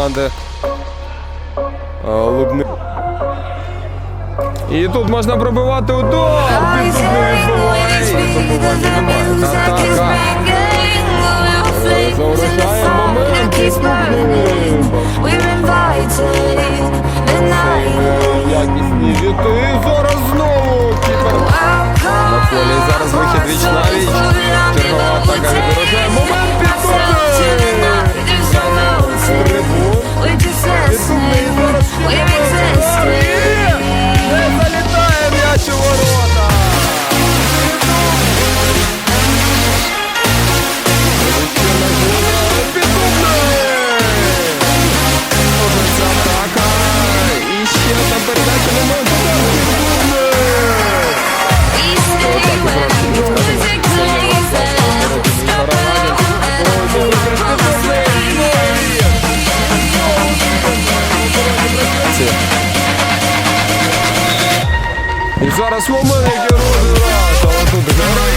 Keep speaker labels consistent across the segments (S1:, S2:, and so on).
S1: команди Лубни. І тут можна пробивати удар. Немає. Атака. Завершає якісні віти. Зараз знову кіпер. На полі зараз вихід віч на віч. І зараз у мене розвивається, але тут герой.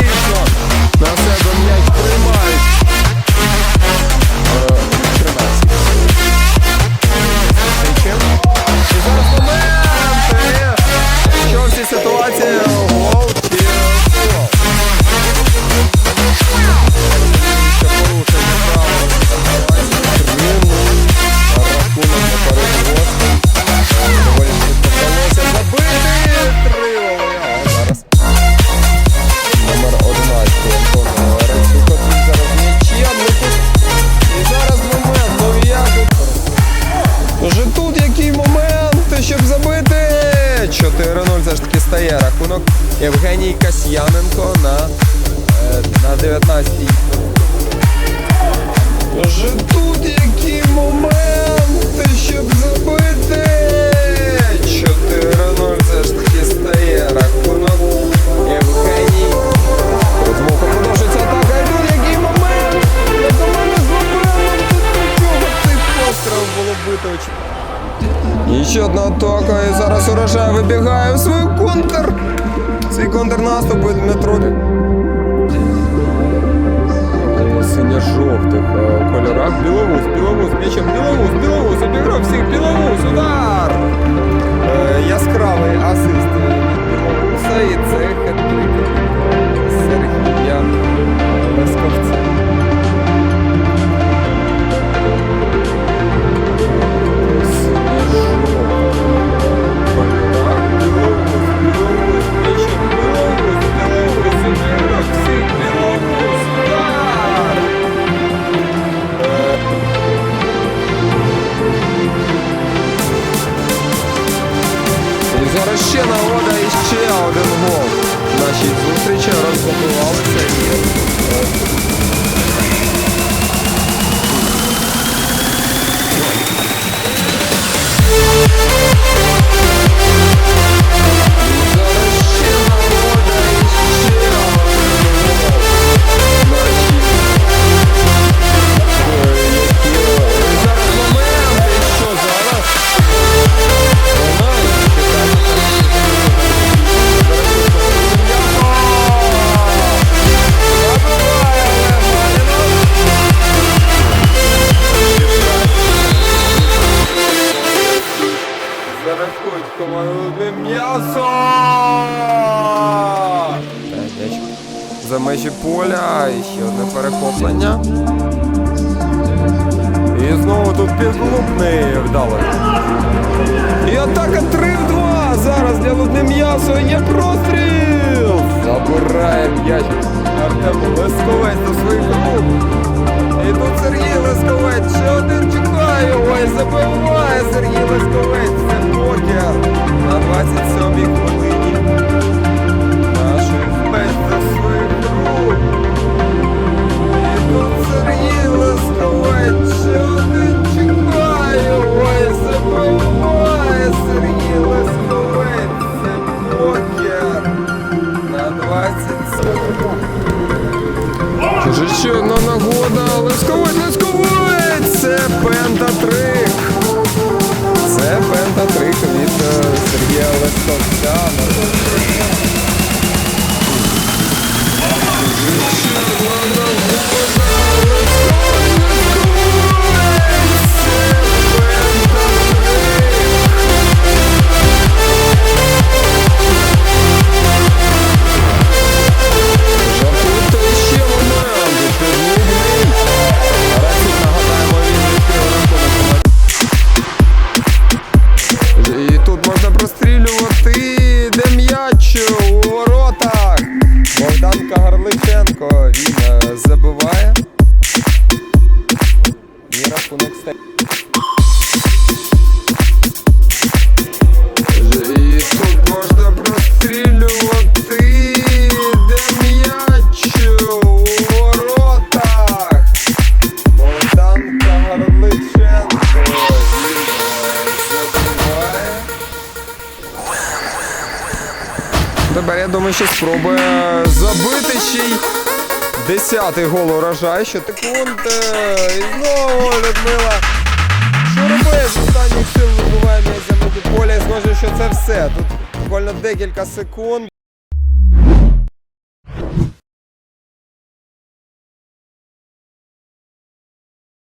S1: є рахунок Євгеній Касьяненко на е, на 19-й. Тут які моменти, щоб забити. 4-0 це ж таки стає рахунок. року і зараз урожай вибігає в свій контр. Свій контрнаступ від метро. Синя-жовтих е, кольорах. Біловуз, біловуз, м'ячем, біловуз, біловуз, обіграв всіх, біловуз, удар! Е, яскравий асист від і це поля. І ще одне перехоплення. І знову тут підлупний вдалий. І атака 3 в 2. Зараз для Лудне м'ясо є простріл. Забирає м'яч Артем Лесковець до своїх рук. І тут Сергій Лесковець. Ще один чекає. Ой, забиває Сергій Лесковець. Це покер на 27-й хвилині. Одна нагода. Лесковець, Лесковець! Це пентатрик. Це пентатрик від е, Сергія Лесковця. Yeah. Я думаю, що спробує забити ще й десятий гол урожай. Ще секунд. е, І знову Людмила. Що робить з останніх сил вибиває м'яч за поля і схоже, що це все. Тут буквально декілька секунд.